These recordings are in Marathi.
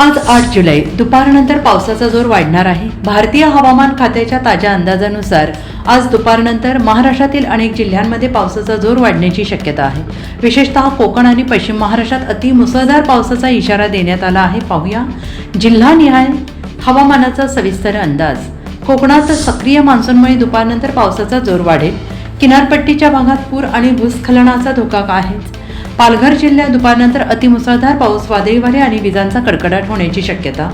आज आठ जुलै. दुपारनंतर पावसाचा जोर वाढणार आहे. भारतीय हवामान खात्याच्या ताज्या अंदाजानुसार आज दुपारनंतर महाराष्ट्रातील अनेक जिल्ह्यांमध्ये पावसाचा जोर वाढण्याची शक्यता आहे. विशेषतः कोकण आणि पश्चिम महाराष्ट्रात अति मुसळधार पावसाचा इशारा देण्यात आला आहे. पाहूया. जिल्हानिहाय हवामानाचा सविस्तर अंदाज. कोकणात सक्रिय मान्सूनमुळे दुपारनंतर पावसाचा जोर वाढेल. किनारपट्टीच्या भागात पूर आणि भूस्खलनाचा धोका आहेच पालघर जिल्ह्यात दुपारनंतर अतिमुसळधार पाऊस वादळी वारे आणि विजांचा कडकडाट होण्याची शक्यता.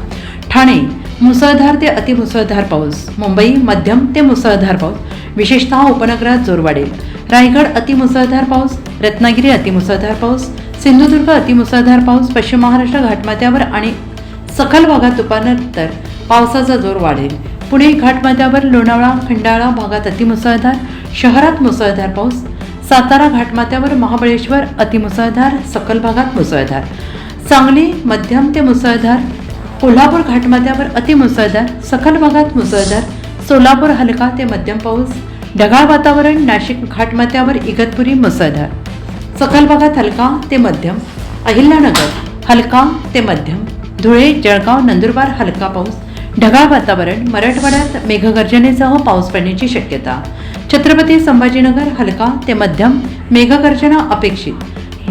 ठाणे मुसळधार ते अतिमुसळधार पाऊस. मुंबई मध्यम ते मुसळधार पाऊस. विशेषतः उपनगरात जोर वाढेल. रायगड अतिमुसळधार पाऊस. रत्नागिरी अतिमुसळधार पाऊस. सिंधुदुर्ग अतिमुसळधार पाऊस. पश्चिम महाराष्ट्र घाटमाथ्यावर आणि सखल भागात दुपारनंतर पावसाचा जोर वाढेल. पुणे घाटमाथ्यावर लोणावळा खंडाळा भागात अतिमुसळधार शहरात मुसळधार पाऊस. सातारा घाटमाथ्यावर महाबळेश्वर अतिमुसळधार सकल भागात मुसळधार. सांगली मध्यम ते मुसळधार. कोल्हापूर घाटमाथ्यावर अतिमुसळधार सखल भागात मुसळधार. सोलापूर हलका ते मध्यम पाऊस. ढगाळ वातावरण नाशिक घाटमाथ्यावर इगतपुरी मुसळधार. सखल भागात हलका ते मध्यम. अहिल्यानगर हलका ते मध्यम. धुळे जळगाव नंदुरबार हलका पाऊस. ढगाळ वातावरण मराठवाड्यात मेघगर्जनेसह पाऊस पडण्याची शक्यता. छत्रपती संभाजीनगर हलका ते मध्यम मेघगर्जना अपेक्षित.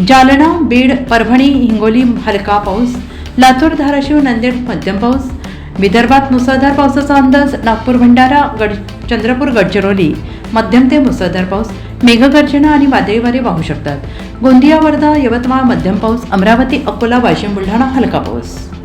जालना बीड परभणी हिंगोली हलका पाऊस. लातूर धाराशिव नांदेड मध्यम पाऊस. विदर्भात मुसळधार पावसाचा अंदाज नागपूर भंडारा गड चंद्रपूर गडचिरोली. मध्यम ते मुसळधार पाऊस. मेघगर्जना आणि वादळी वारे वाहू शकतात. गोंदिया वर्धा यवतमाळ मध्यम पाऊस. अमरावती अकोला वाशिम बुलढाणा हलका पाऊस.